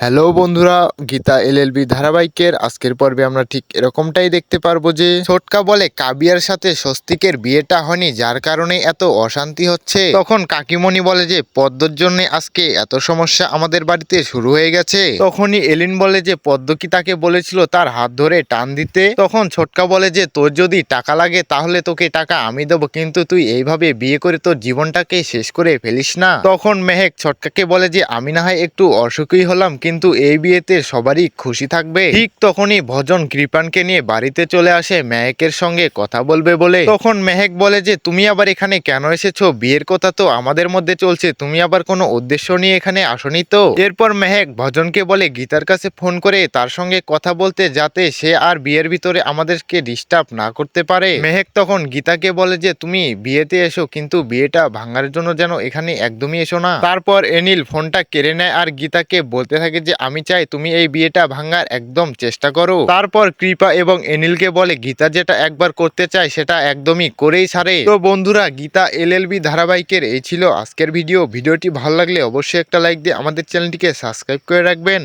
Hello বন্ধুরা, Gita LLB ধারাবাহিকের আজকের পর্বে আমরা ঠিক এরকমটাই দেখতে পারব যে ছোটকা বলে কাবিয়ার সাথে স্বস্তিকের বিয়েটা হয়নি, যার কারণে এত অশান্তি হচ্ছে। তখন কাকিমণি বলে যে, পদ্মর জন্য আজকে এত সমস্যা আমাদের বাড়িতে শুরু হয়ে গেছে। তখনই এলিন বলে যে, পদ্ম কি তাকে বলেছিল তার হাত ধরে টান দিতে? তখন ছোটকা বলে যে, তোর যদি টাকা লাগে তাহলে তোকে টাকা আমি দেবো, কিন্তু তুই এইভাবে বিয়ে করে তোর জীবনটাকে শেষ করে ফেলিস না। তখন মেহেক ছোটকাকে বলে যে, আমি না হয় একটু অসুখী হলাম কিন্তু এই বিয়েতে সবারই খুশি থাকবে। ঠিক তখনই ভজন কৃপানকে নিয়ে বাড়িতে চলে আসে মেহেকের সঙ্গে কথা বলবে বলে। তখন মেহেক বলে যে, তুমি আবার এখানে কেন এসেছ? বিয়ের কথা তো আমাদের মধ্যে চলছে। তুমি আবার কোনো উদ্দেশ্য নিয়ে এখানে আসনি তো? এরপর মেহেক ভজনকে বলে গীতার কাছে ফোন করে তার সঙ্গে কথা বলতে যাতে সে আর বিয়ের ভিতরে আমাদেরকে ডিস্টার্ব না করতে পারে। মেহেক তখন গীতাকে বলে যে, তুমি বিয়েতে এসো, কিন্তু বিয়েটা ভাঙার জন্য যেন এখানে একদমই এসো না। তারপর এনিল ফোনটা কেড়ে নেয় আর গীতাকে বলতে থাকে যে, আমি চাই তুমি এই বিয়েটা ভাঙার একদম চেষ্টা করো। তারপর কৃপা এবং এনিলকে বলে, গীতা যেটা একবার করতে চায় সেটা একদমই করেই সারে তো বন্ধুরা, গীতা এলএলবি ধারাবাহিকের এই ছিল আজকের ভিডিও। ভিডিওটি ভালো লাগলে অবশ্যই একটা লাইক দিয়ে আমাদের চ্যানেলটিকে সাবস্ক্রাইব করে রাখবেন।